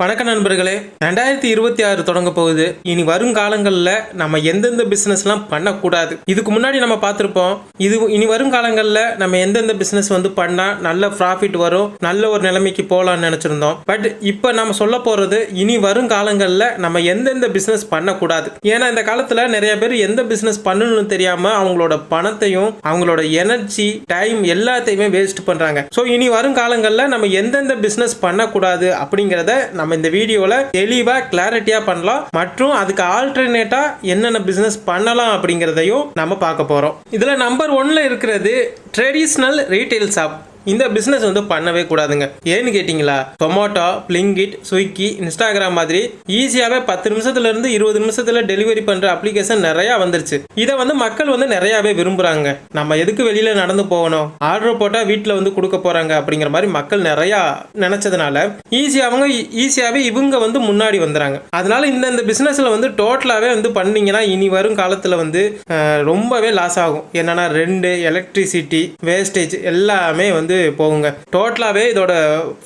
வணக்க நண்பர்களே ரெண்டாயிரத்தி இருபத்தி ஆறு தொடங்க போகுது. இனி வரும் காலங்களில் நம்ம எந்தெந்த பிஸ்னஸ்லாம் பண்ணக்கூடாது. இதுக்கு முன்னாடி நம்ம பார்த்துருப்போம் இது இனி வரும் காலங்களில் நம்ம எந்தெந்த பிஸ்னஸ் வந்து பண்ணால் நல்ல ப்ராஃபிட் வரும் நல்ல ஒரு நிலைமைக்கு போகலாம்னு நினச்சிருந்தோம். பட் இப்போ நம்ம சொல்ல போகிறது இனி வரும் காலங்களில் நம்ம எந்தெந்த பிஸ்னஸ் பண்ணக்கூடாது. ஏன்னா இந்த காலத்தில் நிறைய பேர் எந்த பிஸ்னஸ் பண்ணணும்னு தெரியாமல் அவங்களோட பணத்தையும் அவங்களோட எனர்ஜி டைம் எல்லாத்தையுமே வேஸ்ட் பண்ணுறாங்க ஸோ இனி வரும் காலங்களில் நம்ம எந்தெந்த பிஸ்னஸ் பண்ணக்கூடாது அப்படிங்கிறத நம்ம நம்ம இந்த வீடியோவில் தெளிவாக கிளாரிட்டியாக பண்ணலாம். மற்றும் அதுக்கு ஆல்டர்னேட்டாக என்னென்ன பிஸ்னஸ் பண்ணலாம் அப்படிங்கிறதையும் நம்ம பார்க்க போகிறோம் இதில் நம்பர் ஒன்னில் இருக்கிறது ட்ரெடிஷ்னல் ரீட்டைல் ஷாப் இந்த பிஸ்னஸ் வந்து பண்ணவே கூடாதுங்க. ஏன்னு கேட்டிங்களா? டொமோட்டோ பிளிங்கிட் ஸ்விக்கி இன்ஸ்டாகிராம் மாதிரி ஈஸியாகவே பத்து நிமிஷத்துல இருந்து இருபது நிமிஷத்துல டெலிவரி பண்ணுற அப்ளிகேஷன் நிறையா வந்துருச்சு. இதை வந்து மக்கள் வந்து நிறையாவே விரும்புகிறாங்க நம்ம எதுக்கு வெளியில் நடந்து போகணும்? ஆர்டர் போட்டால் வீட்டில் வந்து கொடுக்க போகிறாங்க அப்படிங்கிற மாதிரி மக்கள் நிறையா நினச்சதுனால ஈஸியாக அவங்க ஈஸியாகவே இவங்க வந்து முன்னாடி வந்துடுறாங்க அதனால இந்த இந்த பிஸ்னஸில் வந்து டோட்டலாகவே வந்து பண்ணிங்கன்னா இனி வரும் காலத்தில் வந்து ரொம்பவே லாஸ் ஆகும். என்னன்னா ரெண்டு எலக்ட்ரிசிட்டி வேஸ்டேஜ் எல்லாமே வந்து போகுங்க. டோட்டலாகவே இதோட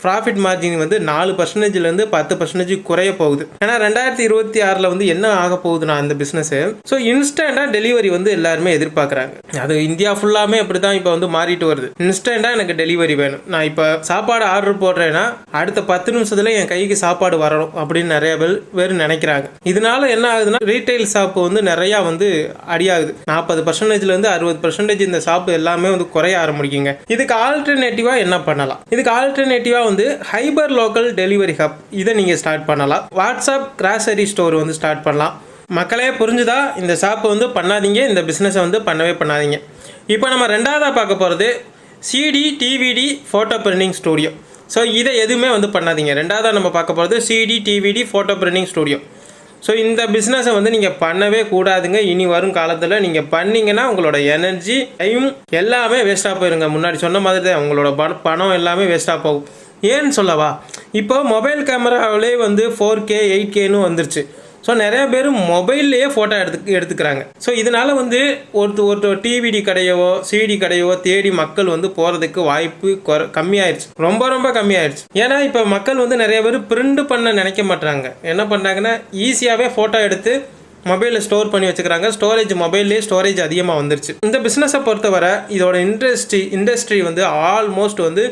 ப்ராஃபிட் மார்ஜின் வந்து நாலு பர்சன்டேஜ்லேருந்து பத்து பர்சன்டேஜ் குறைய போகுது. ஏன்னா ரெண்டாயிரத்தி இருபத்தி ஆறில் வந்து என்ன ஆக போகுதுண்ணா அந்த பிஸ்னஸ்ஸு ஸோ இன்ஸ்டண்ட்டாக டெலிவரி வந்து எல்லாருமே எதிர்பார்க்குறாங்க. அது இந்தியா ஃபுல்லாமே அப்படி தான் இப்போ வந்து மாறிட்டு வருது. இன்ஸ்டண்ட்டாக எனக்கு டெலிவரி வேணும். நான் இப்போ சாப்பாடு ஆர்டர் போடுறேன்னா அடுத்த பத்து நிமிஷத்தில் என் கைக்கு சாப்பாடு வரணும் அப்படின்னு நிறைய பேர் பேர் நினைக்கிறாங்க. இதனால என்ன ஆகுதுன்னா ரீட்டைல் ஷாப் வந்து நிறையா வந்து அடியாகுது. நாற்பது பர்சன்டேஜ்லேருந்து அறுபது பர்சன்டேஜ் இந்த ஷாப் எல்லாமே வந்து குறைய ஆரம்பிக்குங்க. இதுக்கு ஆல்ரெடி ஆல்டர்னேட்டிவாக என்ன பண்ணலாம்? இதுக்கு ஆல்டர்னேட்டிவாக வந்து ஹைபர் லோக்கல் டெலிவரி ஹப் இதை நீங்கள் ஸ்டார்ட் பண்ணலாம். வாட்ஸ்அப் கிராசரி ஸ்டோர் வந்து ஸ்டார்ட் பண்ணலாம். மக்களே புரிஞ்சுதா? இந்த ஷாப்பை வந்து பண்ணாதீங்க. இந்த பிஸ்னஸை வந்து பண்ணவே பண்ணாதீங்க. இப்போ நம்ம ரெண்டாவதாக பார்க்க போகிறது CD DVD photo printing studio so இதை எதுவுமே வந்து பண்ணாதீங்க. ரெண்டாவதாக நம்ம பார்க்க போகிறது CD DVD photo printing studio so இந்த பிஸ்னஸை வந்து நீங்கள் பண்ணவே கூடாதுங்க. இனி வரும் காலத்தில் நீங்கள் பண்ணீங்கன்னா உங்களோட எனர்ஜி டைம் எல்லாமே வேஸ்ட்டாக போயிருங்க. முன்னாடி சொன்ன மாதிரி தான். உங்களோட பணம் எல்லாமே வேஸ்ட்டாக போகும். ஏன்னு சொல்லவா? இப்போ மொபைல் கேமராவிலே வந்து ஃபோர் கே எயிட் கேன்னு வந்துருச்சு. ஸோ நிறைய பேர் மொபைல்லையே ஃபோட்டோ எடுத்து எடுத்துக்கிறாங்க. ஸோ இதனால் வந்து ஒருத்தர் ஒருத்தர் டிவிடி கடையவோ சிடி கடையவோ தேடி மக்கள் வந்து போகிறதுக்கு வாய்ப்பு குற கம்மியாயிருச்சு. ரொம்ப ரொம்ப கம்மியாயிருச்சு. ஏன்னா இப்போ மக்கள் வந்து நிறைய பேர் பிரிண்ட் பண்ண நினைக்க மாட்டாங்க என்ன பண்ணுறாங்கன்னா ஈஸியாகவே ஃபோட்டோ எடுத்து மொபைலில் ஸ்டோர் பண்ணி வச்சுக்கிறாங்க. ஸ்டோரேஜ் மொபைல்லே ஸ்டோரேஜ் அதிகமாக வந்துருச்சு. இந்த பிஸ்னஸை பொறுத்தவரை இதோட இண்டஸ்ட்ரி இண்டஸ்ட்ரி வந்து ஆல்மோஸ்ட் வந்து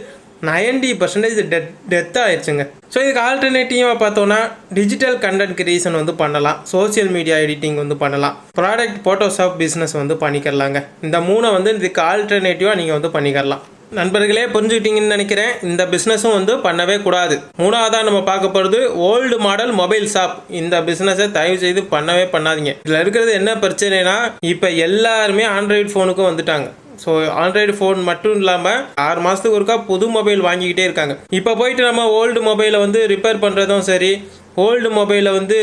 நைன்டி பர்சன்டேஜ் டெத் டெத் ஆயிடுச்சுங்க. ஸோ இதுக்கு ஆல்டர்னேட்டிவாக பார்த்தோன்னா டிஜிட்டல் கண்டென்ட் கிரியேஷன் வந்து பண்ணலாம். சோஷியல் மீடியா எடிட்டிங் வந்து பண்ணலாம். ப்ராடக்ட் ஃபோட்டோஷாப் பிஸ்னஸ் வந்து பண்ணிக்கலாங்க. இந்த மூணை வந்து இதுக்கு ஆல்டர்னேட்டிவாக நீங்கள் வந்து பண்ணிக்கலாம். நண்பர்களே புரிஞ்சுக்கிட்டீங்கன்னு நினைக்கிறேன். இந்த பிஸ்னஸும் வந்து பண்ணவே கூடாது. மூணாவதாக நம்ம பார்க்க போகிறது ஓல்டு மாடல் மொபைல் ஷாப் இந்த பிஸ்னஸை தயவு செய்து பண்ணவே பண்ணாதீங்க. இதில் இருக்கிறது என்ன பிரச்சனைனா இப்போ எல்லாருமே ஆண்ட்ராய்டு ஃபோனுக்கும் வந்துட்டாங்க. ஸோ ஆண்ட்ராய்டு ஃபோன் மட்டும் இல்லாமல் ஆறு மாதத்துக்கு ஒருக்கா புது மொபைல் வாங்கிக்கிட்டே இருக்காங்க. இப்போ போயிட்டு நம்ம ஓல்டு மொபைலை வந்து ரிப்பேர் பண்ணுறதும் சரி ஓல்டு மொபைலை வந்து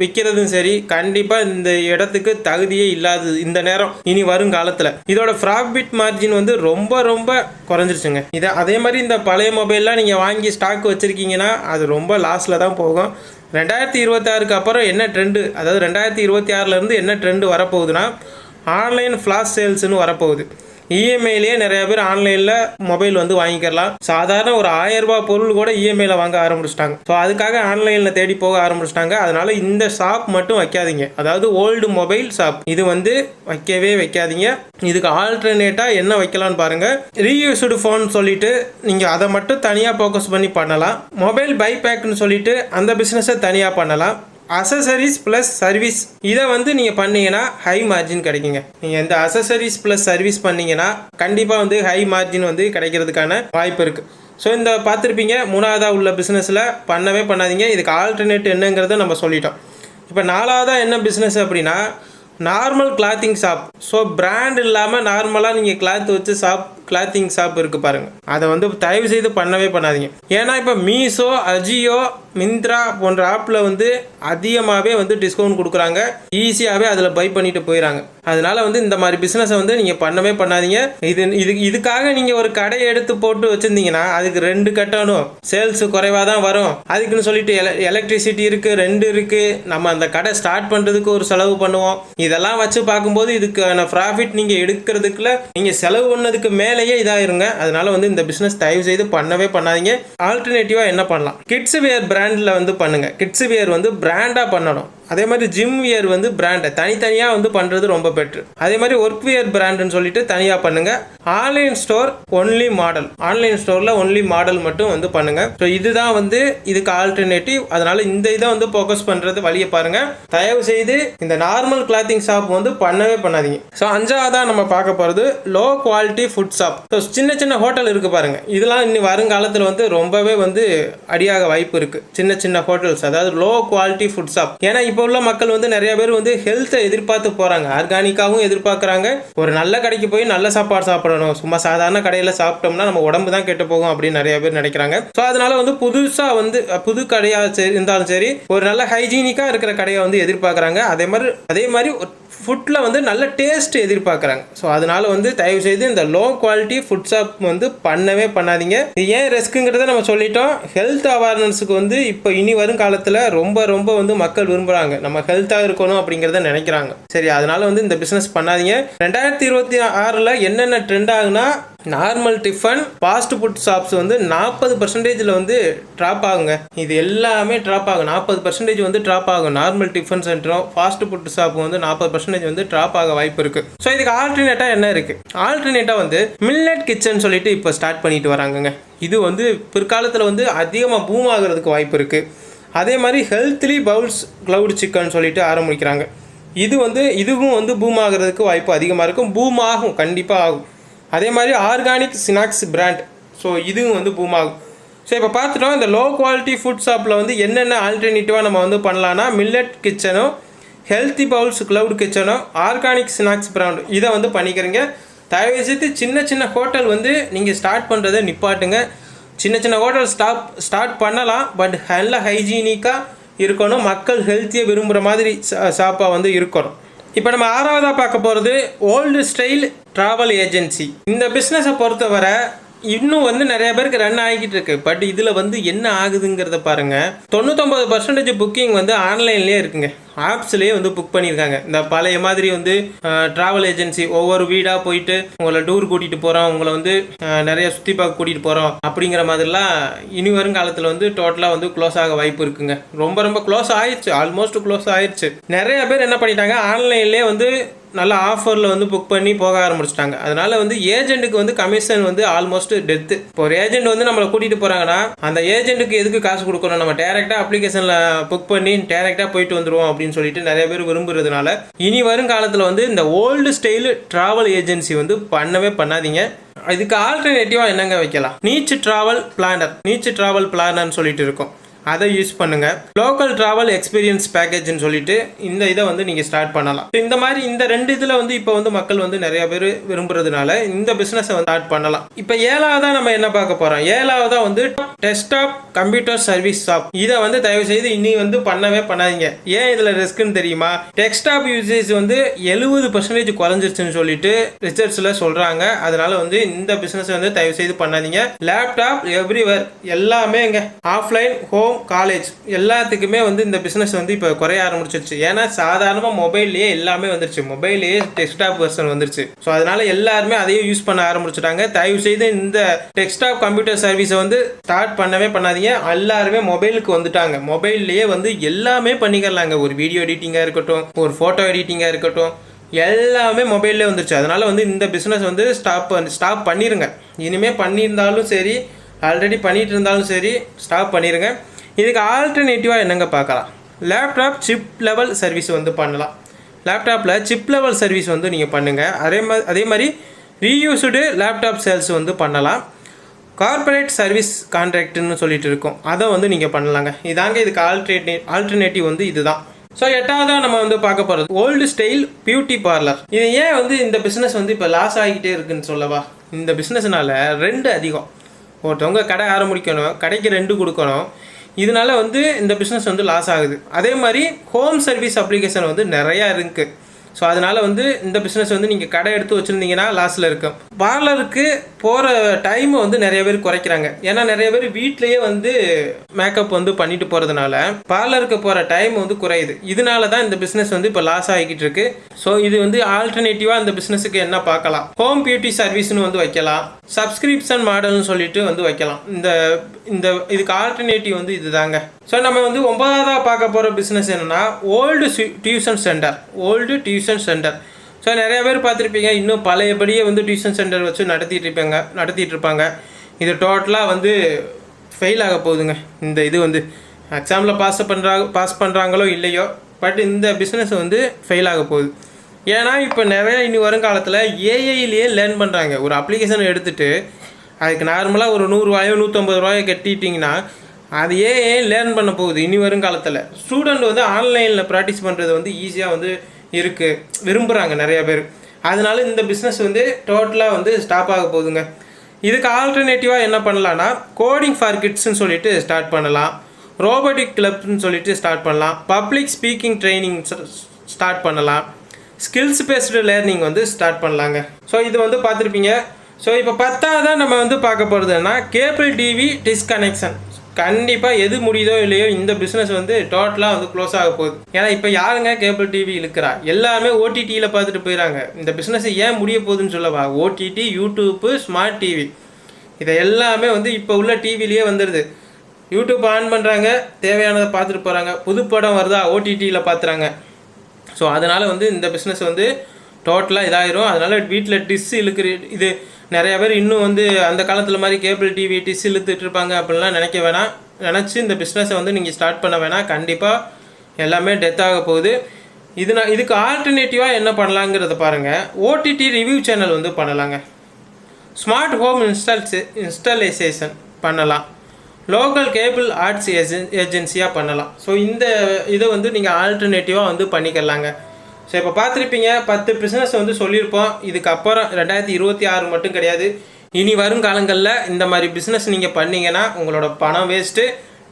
விற்கிறதும் சரி கண்டிப்பாக இந்த இடத்துக்கு தகுதியே இல்லாது இந்த நேரம் இனி வரும் காலத்தில். இதோட ப்ராஃபிட் மார்ஜின் வந்து ரொம்ப ரொம்ப குறைஞ்சிருச்சுங்க. இதை அதே மாதிரி இந்த பழைய மொபைல்லாம் நீங்கள் வாங்கி ஸ்டாக் வச்சுருக்கீங்கன்னா அது ரொம்ப லாஸில் தான் போகும். ரெண்டாயிரத்தி இருபத்தாறுக்கு அப்புறம் என்ன ட்ரெண்டு அதாவது ரெண்டாயிரத்தி இருபத்தி ஆறுலேருந்து என்ன ட்ரெண்டு வரப்போகுதுன்னா ஆன்லைன் ஃப்ளாஷ் சேல்ஸ்னு வரப்போகுது. இஎம்ஐலேயே நிறைய பேர் ஆன்லைனில் மொபைல் வந்து வாங்கிக்கலாம். சாதாரண ஒரு ஆயிரம் ரூபாய் பொருள் கூட இஎம்ஐல வாங்க ஆரம்பிச்சிட்டாங்க. ஸோ அதுக்காக ஆன்லைனில் தேடி போக ஆரம்பிச்சிட்டாங்க. அதனால இந்த ஷாப் மட்டும் வைக்காதீங்க. அதாவது ஓல்டு மொபைல் ஷாப் இது வந்து வைக்கவே வைக்காதீங்க. இதுக்கு ஆல்டர்னேட்டாக என்ன வைக்கலாம்னு பாருங்க. ரீயூஸ்டு ஃபோன் சொல்லிட்டு நீங்கள் அதை மட்டும் தனியாக ஃபோக்கஸ் பண்ணி பண்ணலாம். மொபைல் பைபேக்னு சொல்லிட்டு அந்த பிஸ்னஸை தனியாக பண்ணலாம். அசசரிஸ் ப்ளஸ் சர்வீஸ் இதை வந்து நீங்கள் பண்ணீங்கன்னா ஹை மார்ஜின் கிடைக்குங்க. நீங்கள் இந்த அசசரிஸ் ப்ளஸ் சர்வீஸ் பண்ணீங்கன்னா கண்டிப்பாக வந்து ஹை மார்ஜின் வந்து கிடைக்கிறதுக்கான வாய்ப்பு இருக்குது ஸோ இந்த பார்த்துருப்பீங்க மூணாவதாக உள்ள பிஸ்னஸில் பண்ணவே பண்ணாதீங்க. இதுக்கு ஆல்டர்னேட் என்னங்கிறத நம்ம சொல்லிட்டோம். இப்போ நாலாவதாக என்ன பிஸ்னஸ் அப்படின்னா normal clothing shop so brand இல்லாமல் நார்மலாக நீங்கள் கிளாத் வச்சு ஷாப் கிளாத்திங் ஷாப் இருக்குது பாருங்கள் அதை வந்து தயவு செய்து பண்ணவே பண்ணாதீங்க. ஏன்னா இப்போ மீஷோ அஜியோ மிந்த்ரா போன்ற ஆப்பில் வந்து அதிகமாகவே வந்து டிஸ்கவுண்ட் கொடுக்குறாங்க. ஈஸியாகவே அதில் பை பண்ணிட்டு போயிடறாங்க அதனால வந்து இந்த மாதிரி பிஸ்னஸை வந்து நீங்கள் பண்ணவே பண்ணாதீங்க. இது இது இதுக்காக நீங்கள் ஒரு கடையை எடுத்து போட்டு வச்சுருந்தீங்கன்னா அதுக்கு ரெண்டு கட்டணும். சேல்ஸ் குறைவாக தான் வரும். அதுக்குன்னு சொல்லிட்டு எலக்ட்ரிசிட்டி இருக்குது ரெண்டு இருக்குது நம்ம அந்த கடை ஸ்டார்ட் பண்ணுறதுக்கு ஒரு செலவு பண்ணுவோம். இதெல்லாம் வச்சு பார்க்கும்போது இதுக்கான ப்ராஃபிட் நீங்கள் எடுக்கிறதுக்குள்ள நீங்கள் செலவு பண்ணதுக்கு மேலேயே இதாயிருங்க. அதனால வந்து இந்த பிஸ்னஸ் தயவு செய்து பண்ணவே பண்ணாதீங்க. ஆல்டர்னேட்டிவாக என்ன பண்ணலாம்? கிட்ஸ் வேர் பிராண்ட் பிராண்டில் வந்து பண்ணுங்கள் கிட்ஸ் வியர் வந்து பிராண்டாக பண்ணணும். அதே மாதிரி ஜிம் வியர் வந்து பிராண்டை தனித்தனியாக வந்து பண்ணுறது ரொம்ப பெட்ரு அதே மாதிரி ஒர்க் வியர் பிராண்டுன்னு சொல்லிட்டு தனியாக பண்ணுங்கள் online store only model online ஸ்டோரில் ஒன்லி மாடல் மட்டும் வந்து பண்ணுங்கள் ஸோ இதுதான் வந்து இதுக்கு ஆல்டர்னேட்டிவ் அதனால் இந்த இதை வந்து ஃபோக்கஸ் பண்ணுறது வழியை பாருங்கள் தயவு செய்து இந்த நார்மல் கிளாத்திங் ஷாப் வந்து பண்ணவே பண்ணாதீங்க. ஸோ அஞ்சாவதாக நம்ம பார்க்க போகிறது low quality food shop so சின்ன சின்ன ஹோட்டல் இருக்குது பாருங்கள் இதெல்லாம் இன்னி வருங்காலத்தில் வந்து ரொம்பவே வந்து அடியாக வாய்ப்பு இருக்குது சின்ன சின்ன ஹோட்டல்ஸ் அதாவது லோ குவாலிட்டி ஃபுட் ஷாப் ஏன்னா இப்போ உள்ள மக்கள் வந்து நிறைய பேர் வந்து ஹெல்த்தை எதிர்பார்த்து போறாங்க. ஆர்கானிக்காகவும் எதிர்பார்க்குறாங்க. ஒரு நல்ல கடைக்கு போய் நல்ல சாப்பாடு சாப்பிடணும். சும்மா சாதாரண கடையில் சாப்பிட்டோம்னா நம்ம உடம்பு தான் கெட்டு போகும் அப்படின்னு நிறைய பேர் நினைக்கிறாங்க. ஸோ அதனால வந்து புதுசாக வந்து புது கடையாக சரி இருந்தாலும் சரி ஒரு நல்ல ஹைஜீனிக்காக இருக்கிற கடையை வந்து எதிர்பார்க்குறாங்க. அதே மாதிரி அதே மாதிரி ஃபுட்டில் வந்து நல்ல டேஸ்ட் எதிர்பார்க்குறாங்க. ஸோ அதனால வந்து தயவு செய்து இந்த லோ குவாலிட்டி ஃபுட் ஷாப் வந்து பண்ணவே பண்ணாதீங்க. இது ஏன் ரிஸ்க்குங்கிறத நம்ம சொல்லிட்டோம். ஹெல்த் அவேர்னஸுக்கு வந்து இப்போ இனி வரும் காலத்தில் ரொம்ப ரொம்ப வந்து மக்கள் விரும்புகிறாங்க நம்ம ஹெல்த்தாக இருக்கணும் அப்படிங்கிறத நினைக்கிறாங்க. சரி அதனால வந்து இந்த பிஸ்னஸ் பண்ணாதீங்க. ரெண்டாயிரத்தி இருபத்தி ஆறில் என்னென்ன ட்ரெண்ட் ஆகுனா normal tiffin fast food shops வந்து நாற்பது பர்சன்டேஜில் வந்து ட்ராப் ஆகுங்க. இது எல்லாமே ட்ராப் ஆகும். நாற்பது பர்சன்டேஜ் வந்து ட்ராப் ஆகும். நார்மல் டிஃபன் சென்டரும் ஃபாஸ்ட் ஃபுட் ஷாப் வந்து நாற்பது பர்சன்டேஜ் வந்து ட்ராப் ஆக வாய்ப்பு இருக்குது ஸோ இதுக்கு ஆல்டர்னேட்டாக என்ன இருக்குது ஆல்டர்னேட்டாக வந்து மில்லட் கிச்சன் சொல்லிட்டு இப்போ ஸ்டார்ட் பண்ணிட்டு வராங்கங்க. இது வந்து பிற்காலத்தில் வந்து அதிகமாக பூம் ஆகிறதுக்கு வாய்ப்பு இருக்குது அதே மாதிரி ஹெல்த்லி பவுல்ஸ் க்ளவுட் சிக்கன் சொல்லிட்டு ஆரம்பிக்கிறாங்க. இது வந்து இதுவும் வந்து பூம் ஆகிறதுக்கு வாய்ப்பு அதிகமாக இருக்கும். பூம் ஆகும். கண்டிப்பாக ஆகும். அதே மாதிரி ஆர்கானிக் ஸ்நாக்ஸ் பிராண்ட். ஸோ இதுவும் வந்து பூமாகும். ஸோ இப்போ பார்த்துட்டோம் இந்த லோ குவாலிட்டி ஃபுட் ஷாப்பில் வந்து என்னென்ன ஆல்டர்னேட்டிவாக நம்ம வந்து பண்ணலான்னா மில்லட் கிச்சனும் ஹெல்த்தி பவுல்ஸ் க்ளவுட் கிச்சனும் ஆர்கானிக் ஸ்நாக்ஸ் பிராண்ட் இதை வந்து பண்ணிக்கிறீங்க. தயவு செய்து சின்ன சின்ன ஹோட்டல் வந்து நீங்கள் ஸ்டார்ட் பண்ணுறதை நிப்பாட்டுங்க. சின்ன சின்ன ஹோட்டல் ஸ்டாப் ஸ்டார்ட் பண்ணலாம். பட் நல்ல ஹைஜீனிக்காக இருக்கணும். மக்கள் ஹெல்த்தியை விரும்புகிற மாதிரி ஷாப்பாக வந்து இருக்கணும். இப்போ நம்ம ஆறாவதாக பார்க்க போகிறது ஓல்டு ஸ்டைல் ட்ராவல் ஏஜென்சி இந்த பிஸ்னஸை பொறுத்தவரை இன்னும் வந்து நிறைய பேருக்கு ரன் ஆகிக்கிட்டு இருக்கு. பட் இதில் வந்து என்ன ஆகுதுங்கிறத பாருங்க. தொண்ணூத்தொம்பது பர்சன்டேஜ் புக்கிங் வந்து ஆன்லைன்லேயே இருக்குங்க. ஆப்ஸ்லேயே வந்து புக் பண்ணியிருக்காங்க. இந்த பழைய மாதிரி வந்து ட்ராவல் ஏஜென்சி ஒவ்வொரு வீடாக போயிட்டு உங்களை டூர் கூட்டிகிட்டு போகிறோம் உங்களை வந்து நிறைய சுற்றி பார்க்க கூட்டிகிட்டு போகிறோம் அப்படிங்கிற மாதிரிலாம் இனி வரும் காலத்தில் வந்து டோட்டலாக வந்து க்ளோஸ் ஆக வாய்ப்பு இருக்குங்க. ரொம்ப ரொம்ப க்ளோஸ் ஆயிடுச்சு ஆல்மோஸ்ட் க்ளோஸ் ஆயிடுச்சு நிறைய பேர் என்ன பண்ணிட்டாங்க? ஆன்லைன்லேயே வந்து நல்ல ஆஃபரில் வந்து புக் பண்ணி போக ஆரம்பிச்சிட்டாங்க. அதனால வந்து ஏஜென்ட்டுக்கு வந்து கமிஷன் வந்து ஆல்மோஸ்ட் டெத்து இப்போ ஒரு ஏஜென்ட் வந்து நம்மளை கூட்டிகிட்டு போகிறாங்கன்னா அந்த ஏஜென்ட்டுக்கு எதுக்கு காசு கொடுக்கணும்? நம்ம டேரெக்டாக அப்ளிகேஷனில் புக் பண்ணி டேரெக்டாக போயிட்டு வந்துடுவோம் அப்படின்னு சொல்லிட்டு நிறைய பேர் விரும்புறதுனால இனி வரும் காலத்தில் வந்து இந்த ஓல்டு ஸ்டைலு ட்ராவல் ஏஜென்சி வந்து பண்ணவே பண்ணாதீங்க. இதுக்கு ஆல்டர்னேட்டிவாக என்னங்க வைக்கலாம்? Niche travel planner niche travel பிளானர்னு சொல்லிட்டு இருக்கோம். அதை யூஸ் பண்ணுங்க. லோக்கல் டிராவல் எக்ஸ்பீரியன்ஸ் பேக்கேஜ்னு சொல்லிட்டு இந்த இதை வந்து நீங்கள் ஸ்டார்ட் பண்ணலாம். இந்த மாதிரி இந்த ரெண்டு இதில் வந்து இப்போ வந்து மக்கள் வந்து நிறைய பேர் விரும்புறதுனால இந்த பிஸ்னஸை வந்து ஸ்டார்ட் பண்ணலாம். இப்போ ஏழாவதா நம்ம என்ன பார்க்க போறோம்? ஏழாவதா வந்து டெஸ்க்டாப் கம்ப்யூட்டர் சர்வீஸ் ஷாப் இதை வந்து தயவு செய்து இனி வந்து பண்ணவே பண்ணாதீங்க. ஏன் இதில் ரிஸ்க்னு தெரியுமா? டெஸ்க்டாப் யூசேஜ் வந்து எழுபது பர்சன்டேஜ் குறைஞ்சிருச்சுன்னு சொல்லிட்டு ரிசர்ச்ல சொல்றாங்க. அதனால வந்து இந்த பிஸ்னஸை வந்து தயவு செய்து பண்ணாதீங்க லேப்டாப் எவ்ரிவேர் எல்லாமேங்க ஆஃப்லைன் ஹோம் காலேஜ் எல்லாத்துக்குமே வந்து இந்த பிஸ்னஸ் வந்து இப்போ குறைய ஆரம்பிச்சிருச்சு. ஏன்னா சாதாரணமாக மொபைல்லையே எல்லாமே வந்துருச்சு. மொபைல்லையே டெஸ்க்டாப் வெர்ஷன் வந்துருச்சு. ஸோ அதனால எல்லாருமே அதையும் யூஸ் பண்ண ஆரம்பிச்சிட்டாங்க. தயவு செய்து இந்த டெஸ்க்டாப் கம்ப்யூட்டர் சர்வீஸை வந்து ஸ்டார்ட் பண்ணவே பண்ணாதீங்க. எல்லாருமே மொபைலுக்கு வந்துட்டாங்க. மொபைல்லையே வந்து எல்லாமே பண்ணிக்கலாங்க. ஒரு வீடியோ எடிட்டிங்காக இருக்கட்டும் ஒரு ஃபோட்டோ எடிட்டிங்காக இருக்கட்டும் எல்லாமே மொபைல்லே வந்துருச்சு. அதனால வந்து இந்த பிஸ்னஸ் வந்து ஸ்டாப் ஸ்டாப் பண்ணிடுங்க இனிமேல் பண்ணியிருந்தாலும் சரி ஆல்ரெடி பண்ணிட்டு இருந்தாலும் சரி ஸ்டாப் பண்ணிடுங்க இதுக்கு ஆல்டர்னேட்டிவாக என்னங்க பார்க்கலாம்? லேப்டாப் சிப் லெவல் சர்வீஸ் வந்து பண்ணலாம். லேப்டாப்பில் சிப் லெவல் சர்வீஸ் வந்து நீங்கள் பண்ணுங்கள் அதே மாதிரி அதே மாதிரி ரீயூஸ்டு லேப்டாப் சேல்ஸ் வந்து பண்ணலாம். கார்ப்பரேட் சர்வீஸ் கான்ட்ராக்ட்னு சொல்லிட்டு இருக்கோம். அதை வந்து நீங்கள் பண்ணலாங்க. இதாங்க இதுக்கு ஆல்டர்னே ஆல்டர்னேட்டிவ் வந்து இதுதான். ஸோ எட்டாவதாக நம்ம வந்து பார்க்க போகிறது ஓல்டு ஸ்டைல் பியூட்டி பார்லர் இது ஏன் வந்து இந்த பிஸ்னஸ் வந்து இப்போ லாஸ் ஆகிக்கிட்டே இருக்குன்னு சொல்லவா? இந்த பிஸ்னஸ்னால ரெண்டு அதிகம். ஒருத்தவங்க கடை ஆரம்பிக்கணும் கடைக்கு ரெண்டு கொடுக்கணும். இதனால வந்து இந்த பிஸ்னஸ் வந்து லாஸ் ஆகுது. அதே மாதிரி ஹோம் சர்வீஸ் அப்ளிகேஷன் வந்து நிறையா இருக்குது ஸோ அதனால் வந்து இந்த பிஸ்னஸ் வந்து நீங்கள் கடை எடுத்து வச்சுருந்தீங்கன்னா லாஸில் இருக்கும். பார்லருக்கு போகிற டைமை வந்து நிறைய பேர் குறைக்கிறாங்க. ஏன்னா நிறைய பேர் வீட்லேயே வந்து மேக்கப் வந்து பண்ணிட்டு போகிறதுனால பார்லருக்கு போகிற டைம் வந்து குறையுது. இதனால தான் இந்த பிஸ்னஸ் வந்து இப்போ லாஸ் ஆகிக்கிட்டு இருக்கு. ஸோ இது வந்து ஆல்டர்னேட்டிவாக இந்த பிஸ்னஸுக்கு என்ன பார்க்கலாம்? ஹோம் பியூட்டி சர்வீஸ்னு வந்து வைக்கலாம். சப்ஸ்கிரிப்ஷன் மாடல்னு சொல்லிட்டு வந்து வைக்கலாம். இந்த இந்த இதுக்கு ஆல்டர்னேட்டிவ் வந்து இதுதாங்க. ஸோ நம்ம வந்து ஒன்பதாவதாக பார்க்க போகிற பிஸ்னஸ் என்னென்னா old tuition centre old tuition centre so நிறைய பேர் பார்த்துருப்பீங்க இன்னும் பழையபடியே வந்து டியூஷன் சென்டர் வச்சு நடத்திட்டு இருப்பாங்க நடத்திட்டு இருப்பாங்க. இது டோட்டலாக வந்து ஃபெயில் ஆக போகுதுங்க. இந்த இது வந்து எக்ஸாமில் பாஸ் பண்ணுறாங்க பாஸ் பண்ணுறாங்களோ இல்லையோ பட் இந்த பிஸ்னஸ் வந்து ஃபெயில் ஆக போகுது. ஏன்னா இப்போ நிறைய இனி வருங்காலத்தில் ஏஐலேயே லேர்ன் பண்ணுறாங்க ஒரு அப்ளிகேஷன் எடுத்துகிட்டு அதுக்கு நார்மலாக ஒரு நூறுரூவாயோ நூற்றம்பது ரூபாயோ கட்டிட்டிங்கன்னா அது ஏன் லேர்ன் பண்ண போகுது? இனி வருங்காலத்தில் ஸ்டூடெண்ட் வந்து ஆன்லைனில் ப்ராக்டிஸ் பண்ணுறது வந்து ஈஸியாக வந்து இருக்குது விரும்புகிறாங்க நிறையா பேர். அதனால இந்த பிஸ்னஸ் வந்து டோட்டலாக வந்து ஸ்டாப் ஆக போகுதுங்க. இதுக்கு ஆல்டர்னேட்டிவாக என்ன பண்ணலான்னா கோடிங் ஃபார் கிட்ஸ்ன்னு சொல்லிட்டு ஸ்டார்ட் பண்ணலாம். ரோபோட்டிக் கிளப்னு சொல்லிட்டு ஸ்டார்ட் பண்ணலாம். பப்ளிக் ஸ்பீக்கிங் ட்ரைனிங் ஸ்டார்ட் பண்ணலாம். ஸ்கில்ஸ் பேஸ்டு லேர்னிங் வந்து ஸ்டார்ட் பண்ணலாங்க. ஸோ இது வந்து பார்த்துருப்பீங்க. ஸோ இப்போ பத்தாவது நம்ம வந்து பார்க்க போகிறதுனா கேபிள் டிவி டிஸ்கனெக்ஷன் கண்டிப்பாக எது முடியுதோ இல்லையோ இந்த பிஸ்னஸ் வந்து டோட்டலாக வந்து க்ளோஸ் ஆக போகுது. ஏன்னா இப்போ யாருங்க கேபிள் டிவி இழுக்கிறா? எல்லாமே ஓடிடியில் பார்த்துட்டு போயிடறாங்க இந்த பிஸ்னஸ் ஏன் முடிய போகுதுன்னு சொல்லவா? ஓடிடி யூடியூப்பு ஸ்மார்ட் டிவி இதை எல்லாமே வந்து இப்போ உள்ள டிவிலேயே வந்துடுது யூடியூப் ஆன் பண்ணுறாங்க தேவையானதை பார்த்துட்டு போகிறாங்க புது படம் வருதா? ஓடிடியில் பார்த்துறாங்க ஸோ அதனால் வந்து இந்த பிஸ்னஸ் வந்து டோட்டலாக இதாகிரும் அதனால் வீட்டில் டிஸ் இழுக்கிற இது நிறைய பேர் இன்னும் வந்து அந்த காலத்தில் மாதிரி கேபிள் டிவி டிஸ் இழுத்துட்டு இருப்பாங்க அப்படின்லாம் நினைக்க வேணாம். நினச்சி இந்த பிஸ்னஸை வந்து நீங்கள் ஸ்டார்ட் பண்ண வேணாம். கண்டிப்பாக எல்லாமே டெத் ஆக போகுது. இது நான் இதுக்கு ஆல்டர்னேட்டிவாக என்ன பண்ணலாங்கிறத பாருங்கள் ஓடிடி ரிவ்யூ சேனல் வந்து பண்ணலாங்க. ஸ்மார்ட் ஹோம் இன்ஸ்டால் இன்ஸ்டாலைசேஷன் பண்ணலாம். லோக்கல் கேபிள் ஆர்ட்ஸ் ஏஜென் ஏஜென்சியாக பண்ணலாம். ஸோ இந்த இதை வந்து நீங்கள் ஆல்டர்னேட்டிவாக வந்து பண்ணிக்கலாங்க. ஸோ இப்போ பார்த்துருப்பீங்க பத்து பிஸ்னஸ் வந்து சொல்லியிருப்போம். இதுக்கப்புறம் ரெண்டாயிரத்தி இருபத்தி ஆறு மட்டும் கிடையாது. இனி வரும் காலங்களில் இந்த மாதிரி பிஸ்னஸ் நீங்கள் பண்ணீங்கன்னா உங்களோட பணம் waste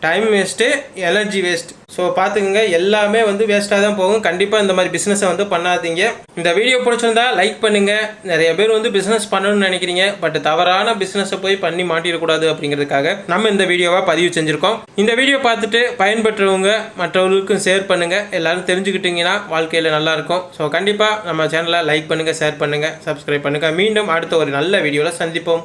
time waste energy waste so பார்த்துக்குங்க எல்லாமே வந்து வேஸ்ட்டாக தான் போகும். கண்டிப்பாக இந்த மாதிரி பிஸ்னஸை வந்து பண்ணாதீங்க. இந்த வீடியோ பிடிச்சிருந்தா லைக் பண்ணுங்கள் நிறைய பேர் வந்து பிஸ்னஸ் பண்ணணும்னு நினைக்கிறீங்க. பட் தவறான பிஸ்னஸை போய் பண்ணி மாட்டிடக்கூடாது அப்படிங்கிறதுக்காக நம்ம இந்த வீடியோவை பதிவு செஞ்சுருக்கோம். இந்த வீடியோ பார்த்துட்டு பயன்பெற்றவங்க மற்றவர்களுக்கும் ஷேர் பண்ணுங்கள் எல்லாரும் தெரிஞ்சுக்கிட்டீங்கன்னா வாழ்க்கையில் நல்லாயிருக்கும் ஸோ கண்டிப்பாக நம்ம சேனலை லைக் பண்ணுங்கள் ஷேர் பண்ணுங்கள் சப்ஸ்கிரைப் பண்ணுங்கள் மீண்டும் அடுத்த ஒரு நல்ல வீடியோவில் சந்திப்போம்.